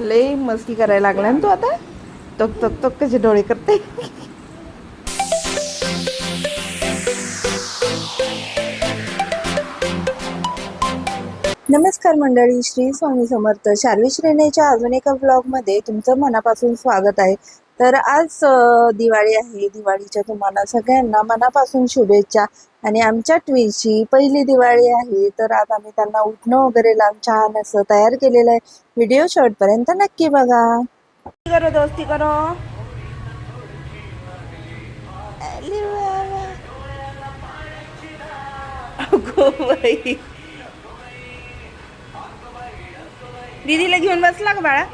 लय मस्ती करायला लागला ना तू आता. तक तक तक कसे डोळे करते. नमस्कार मंडळी श्री स्वामी समर्थ. शार्वी श्रेणीच्या अजून एका ब्लॉगमध्ये तुमचं मनापासून स्वागत आहे. तर आज दिवाळी आहे. दिवाळीच्या तुम्हाला सगळ्यांना मनापासून शुभेच्छा. आणि आमच्या ट्विनची पहिली दिवाळी आहे. तर आज आम्ही त्यांना उठणं वगैरे लावून छान असं तयार केलेलं आहे. व्हिडिओ शेवटपर्यंत नक्की बघा. करो दोस्ती करो? दीदीला घेऊन बसला का बाळा?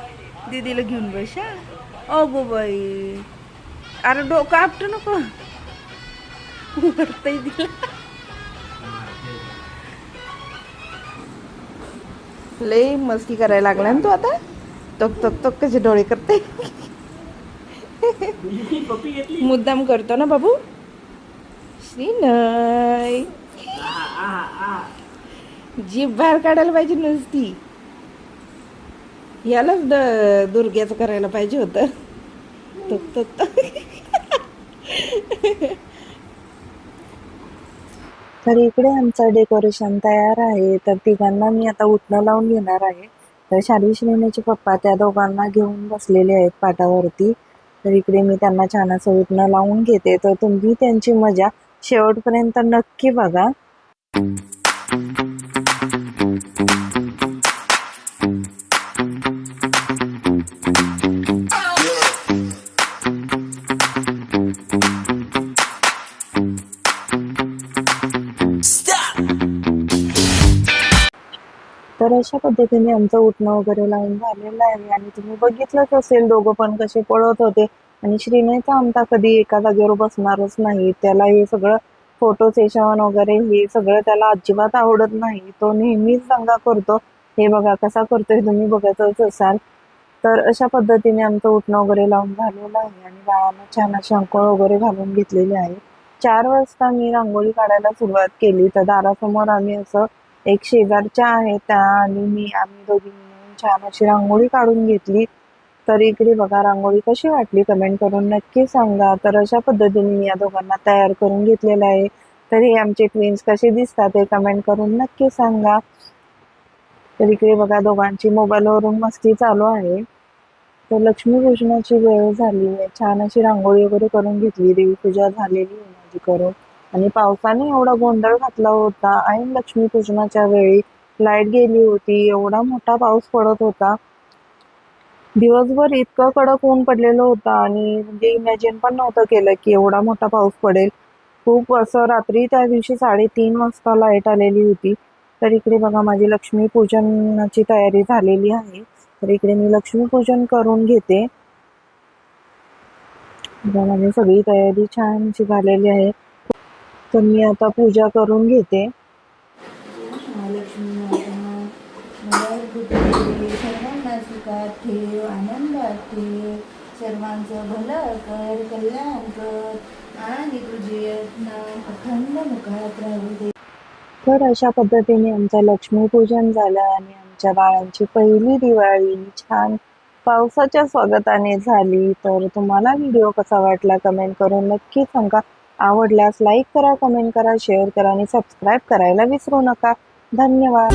दीदीला घेऊन बस. हा अगो बाई अरे डोकं आपटू नको दिला लय मस्ती करायला लागला ना तू आता तक तक तक कसे डोळे करते मुद्दाम करतो ना बाबू श्री नाही जीभ बाहेर काढायला पाहिजे नुसती यालाच द दुर्ग्याचं करायला पाहिजे होतं. तुक तुक तर इकडे आमचं डेकोरेशन तयार आहे. तर तिघांना मी आता उठणं लावून घेणार आहे. तर शार्वी श्रेणीचे पप्पा त्या दोघांना घेऊन बसलेले आहेत पाटावरती. तर इकडे मी त्यांना छान असं उठणं लावून घेते. तर तुम्ही त्यांची मजा शेवटपर्यंत नक्की बघा. तर अशा पद्धतीने आमचं उठणं वगैरे लावून झालेलं आहे. आणि तुम्ही बघितलंच असेल दोघं पण कसे पळत होते. आणि श्रीनेचा आमचा कधी एका जागेवर बसणारच नाही. त्याला हे सगळं फोटो सेशन वगैरे हे सगळं त्याला अजिबात आवडत नाही. तो नेहमीच दंगा करतो. हे बघा कसा करतोय तुम्ही बघतच असाल. तर अशा पद्धतीने आमचं उठणं वगैरे लावून झालेलं आहे. आणि बाळाला छान अशी अंकोळ वगैरे घालून घेतलेली आहे. चार वाजता मी रांगोळी काढायला सुरुवात केली. तर दारासमोर आम्ही असं एक शेजारच्या आहेत त्या आणि मी आम्ही दोघी मिळून छान अशी रांगोळी काढून घेतली. तर इकडे बघा रांगोळी कशी वाटली कमेंट करून नक्की सांगा. तर अशा पद्धतीने मी या दोघांना तयार करून घेतलेलं आहे. तर हे आमचे ट्विन्स कसे दिसतात हे कमेंट करून नक्की सांगा. तर इकडे बघा दोघांची मोबाईलवरून मस्ती चालू आहे. तर लक्ष्मीपूजनाची वेळ झाली आहे. छान अशी रांगोळी वगैरे करून घेतली. देवीपूजा झालेली आहे माझी करून. आणि पावसाने एवढा गोंधळ घातला होता ऐन लक्ष्मीपूजनाच्या वेळी लाइट गेली होती एवढा मोठा पाऊस पडत होता. दिवसभर इतकं कडक ऊन पडलेलं होतं आणि म्हणजे इमॅजिन पण नव्हतं केलं की एवढा मोठा पाऊस पडेल. खूप असं रात्री त्या दिवशी साडेतीन वाजता लाइट आलेली होती. तर इकडे बघा माझी लक्ष्मीपूजनाची तयारी झालेली आहे. तर इकडे मी लक्ष्मीपूजन करून घेते. माझी सगळी तयारी छान झालेली आहे. तर मी आता पूजा करून घेते. महालक्ष्मी माता मला बुद्धी सर्वांना सुखात ठेव आनंदात ठेव. सर्वांचं भलं कर कल्याण कर. आणि तुझे नाम अखंड मुखात राहू दे. तर अशा पद्धतीने आमचं लक्ष्मीपूजन झालं आणि आमच्या बाळांची पहिली दिवाळी छान पावसाच्या स्वागताने झाली. तर तुम्हाला व्हिडिओ कसा वाटला कमेंट करून नक्की सांगा. आवडल्यास लाईक करा कमेंट करा शेअर करा आणि सबस्क्राईब करायला विसरू नका. धन्यवाद.